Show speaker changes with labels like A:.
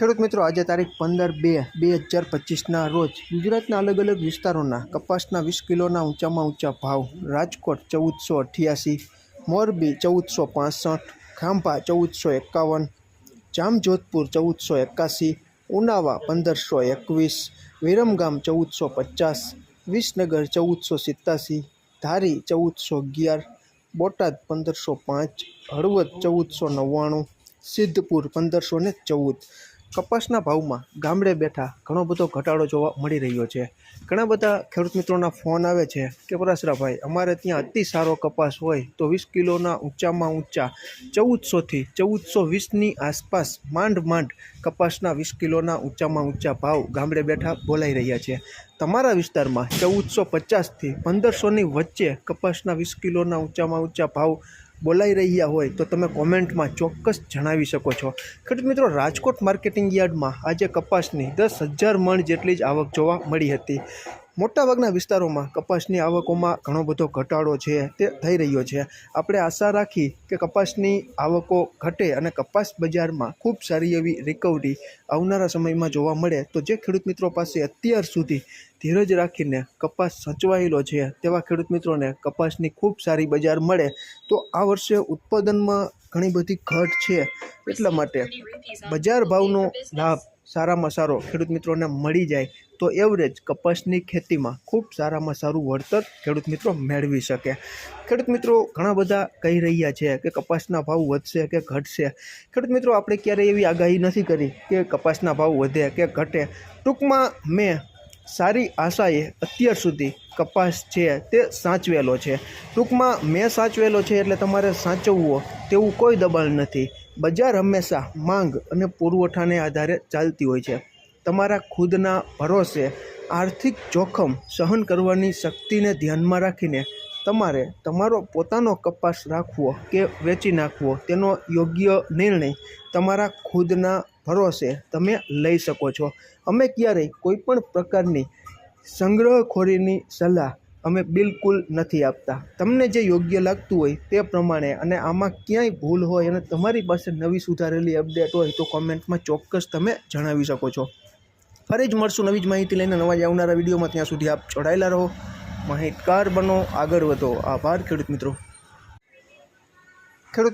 A: ખેડૂત મિત્રો આજે તારીખ પંદર બે બે હજાર પચીસના રોજ ગુજરાતના અલગ અલગ વિસ્તારોના કપાસના વીસ કિલોના ઊંચામાં ઊંચા ભાવ રાજકોટ ચૌદસો અઠ્યાસી મોરબી ચૌદસો પાસઠ ખાંભા ચૌદસો એકાવન જામજોધપુર ચૌદસો એકાસી ઉનાવા પંદરસો એકવીસ વિરમગામ ચૌદસો પચાસ વિસનગર ચૌદસો સિત્તાસી ધારી ચૌદસો અગિયાર બોટાદ પંદરસો પાંચ હળવદ ચૌદસો નવ્વાણું સિદ્ધપુર પંદરસો ને ચૌદ કપાસના ભાવમાં ગામડે બેઠા ઘણો બધો ઘટાડો જોવા મળી રહ્યો છે. ઘણા બધા ખેડૂત મિત્રોના ફોન આવે છે કે પરાસરાભાઈ અમારે ત્યાં અતિ સારો કપાસ હોય તો વીસ કિલોના ઊંચામાં ઊંચા ચૌદસોથી ચૌદસો વીસની આસપાસ માંડ માંડ કપાસના વીસ કિલોના ઊંચામાં ઊંચા ભાવ ગામડે બેઠા બોલાઈ રહ્યા છે. તમારા વિસ્તારમાં ચૌદસો પચાસથી પંદરસોની વચ્ચે કપાસના વીસ કિલોના ઊંચામાં ઊંચા ભાવ બોલાઈ રહ્યા હોય તો તમે કોમેન્ટમાં ચોક્કસ જણાવી શકો છો. ખેડૂત મિત્રો, રાજકોટ માર્કેટિંગ યાર્ડમાં આજે કપાસની દસ હજાર મણ જેટલી જ આવક જોવા મળી હતી. મોટાભાગના વિસ્તારોમાં કપાસની આવકોમાં ઘણો બધો ઘટાડો છે, તે થઈ રહ્યો છે. આપણે આશા રાખી કે કપાસની આવકો ઘટે અને કપાસ બજારમાં ખૂબ સારી એવી રિકવરી આવનારા સમયમાં જોવા મળે, તો જે ખેડૂત મિત્રો પાસે અત્યાર સુધી ધીરજ રાખીને કપાસ સચવાયેલો છે, તેવા ખેડૂત મિત્રોને કપાસની ખૂબ સારી બજાર મળે, તો આ વર્ષે ઉત્પાદનમાં ઘણી બધી ઘટ છે. એટલા માટે બજાર ભાવનો લાભ સારામાં સારો ખેડૂત મિત્રોને મળી જાય, તો એવરેજ કપાસની ખેતીમાં ખૂબ સારામાં સારું વળતર ખેડૂત મિત્રો મેળવી શકે. ખેડૂત મિત્રો ઘણા બધા કહી રહ્યા છે કે કપાસના ભાવ વધશે કે ઘટશે. ખેડૂત મિત્રો, આપણે ક્યારેય એવી આગાહી નથી કરી કે કપાસના ભાવ વધે કે ઘટે. ટૂંકમાં મેં સારી આશાએ અત્યાર સુધી કપાસ છે તે સાચવેલો છે. ટૂંકમાં મેં સાચવેલો છે એટલે તમારે સાચવવો તેવું કોઈ દબાણ નથી. બજાર હંમેશા માંગ અને પુરવઠાને આધારે ચાલતી હોય છે. તમારા ખુદના ભરોસે આર્થિક જોખમ સહન કરવાની શક્તિને ધ્યાનમાં રાખીને તમારે તમારો પોતાનો કપાસ રાખવો કે વેચી નાખવો તેનો યોગ્ય નિર્ણય તમારા ખુદના ભરોસે તમે લઈ શકો છો. અમે ક્યારેય કોઈપણ પ્રકારની સંગ્રહખોરીની સલાહ અમે બિલકુલ નથી આપતા. તમને જે યોગ્ય લાગતું હોય તે પ્રમાણે અને આમાં ક્યાંય ભૂલ હોય અને તમારી પાસે નવી સુધારેલી અપડેટ હોય તો કોમેન્ટમાં ચોક્કસ તમે જણાવી શકો છો. ફરી જ મળશું નવી જ માહિતી લઈને નવા જ આવનારા વિડીયોમાં. ત્યાં સુધી આપ જોડાયેલા રહો. માહિતગાર બનો, આગળ વધો. આભાર, ખેડૂત મિત્રો. ખેડૂત